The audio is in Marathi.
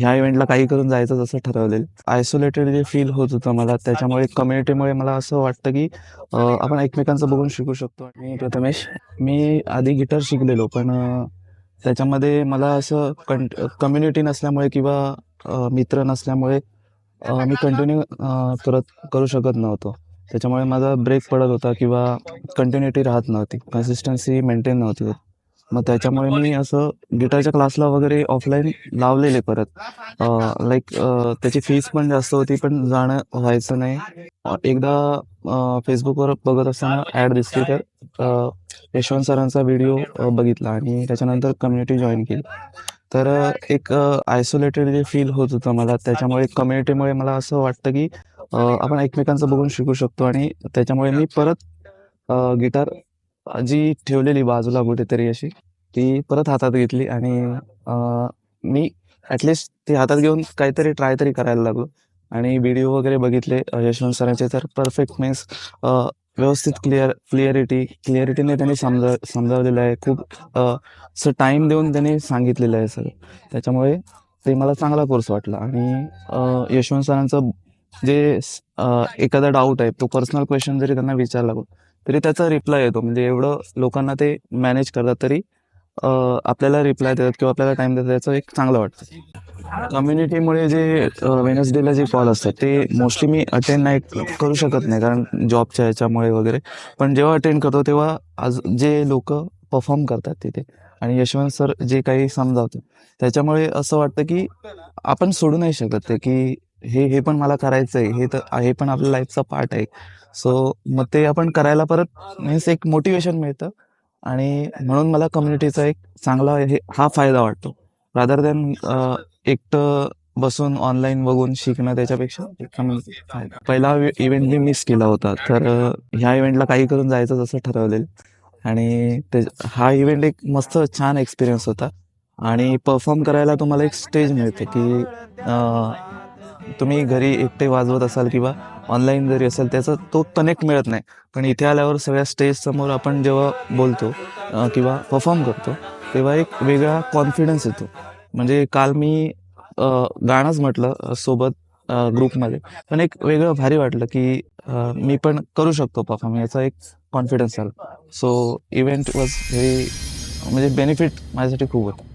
ह्या इव्हेंटला काही करून जायचं जसं ठरवलेलं. आयसोलेटेड जे फील होत होतं मला त्याच्यामुळे कम्युनिटीमुळे मला असं वाटतं की आपण एकमेकांचं बघून शिकू शकतो. मी प्रथमेश मी आधी गिटार शिकलेलो पण त्याच्यामध्ये मला असं कं कम्युनिटी नसल्यामुळे किंवा मित्र नसल्यामुळे मी कंटिन्यू करत करू शकत नव्हतो. त्याच्यामुळे माझा ब्रेक पडत होता किंवा कंटिन्युटी राहत नव्हती. कन्सिस्टन्सी मेंटेन नव्हती होत. मग त्याच्यामुळे मी असं गिटारच्या क्लासला वगैरे ऑफलाईन लावलेले परत. लाईक त्याची फीस पण जास्त होती पण जाणं व्हायचं नाही. एकदा फेसबुकवर बघत असताना ॲड दिसली तर यशवंत सरांचा व्हिडिओ बघितला आणि त्याच्यानंतर कम्युनिटी जॉईन केली. तर एक आयसोलेटेड जे फील होत होतं मला त्याच्यामुळे कम्युनिटीमुळे मला असं वाटतं की आपण एकमेकांचं बघून शिकू शकतो आणि त्याच्यामुळे मी परत गिटार जी ठेवलेली बाजूला कुठेतरी अशी ती परत हातात घेतली आणि मी ॲटलिस्ट ती हातात घेऊन काहीतरी ट्राय तरी करायला लागलो. आणि व्हिडिओ वगैरे बघितले यशवंत सरांचे तर परफेक्ट मीन्स व्यवस्थित क्लिअर क्लिअरिटी क्लिअरिटीने त्यांनी समजा समजावलेलं आहे. खूप असं टाईम देऊन त्यांनी सांगितलेलं आहे सगळं. त्याच्यामुळे ते मला चांगला कोर्स वाटला. आणि यशवंत सरांचं जे एखादा डाऊट आहे तो पर्सनल क्वेश्चन जरी त्यांना विचारला तरी त्याचा रिप्लाय येतो. म्हणजे एवढं लोकांना ते मॅनेज करतात तरी आपल्याला रिप्लाय देतात किंवा आपल्याला टाइम देतात याचं एक चांगलं वाटतं. कम्युनिटीमुळे जे वेनसडेला जे कॉल असतात ते मोस्टली मी अटेंड नाही करू शकत नाही कारण जॉबच्या याच्यामुळे वगैरे. पण जेव्हा अटेंड करतो तेव्हा आज जे लोक परफॉर्म करतात तिथे आणि यशवंत सर जे काही समजावतो त्याच्यामुळे असं वाटतं की आपण सोडू नाही शकत ते की हे हे पण मला करायचं आहे हे तर हे पण आपल्या लाईफचा पार्ट आहे. सो मग ते आपण करायला परत मीन्स एक मोटिवेशन मिळतं. आणि म्हणून मला कम्युनिटीचा एक चांगला हे हा फायदा वाटतो. रादर दॅन एकटं बसून ऑनलाईन बघून शिकणं त्याच्यापेक्षा फायदा. पहिला इव्हेंट मी मिस केला होता. तर ह्या इव्हेंटला काही करून जायचं जसं ठरवलेलं. आणि ते हा इव्हेंट एक मस्त छान एक्सपिरियन्स होता. आणि परफॉर्म करायला तुम्हाला एक स्टेज मिळते की तुम्ही घरी एकटे वाजवत असाल किंवा ऑनलाईन जरी असेल त्याचा तो कनेक्ट मिळत नाही. पण इथे आल्यावर सगळ्या स्टेजसमोर आपण जेव्हा बोलतो किंवा परफॉर्म करतो तेव्हा एक वेगळा कॉन्फिडन्स येतो. म्हणजे काल मी गाणंच म्हटलं सोबत ग्रुपमध्ये पण एक वेगळं भारी वाटलं की मी पण करू शकतो परफॉर्म याचा एक कॉन्फिडन्स आला. सो इव्हेंट वॉज व्हेरी म्हणजे बेनिफिट माझ्यासाठी खूप होतं.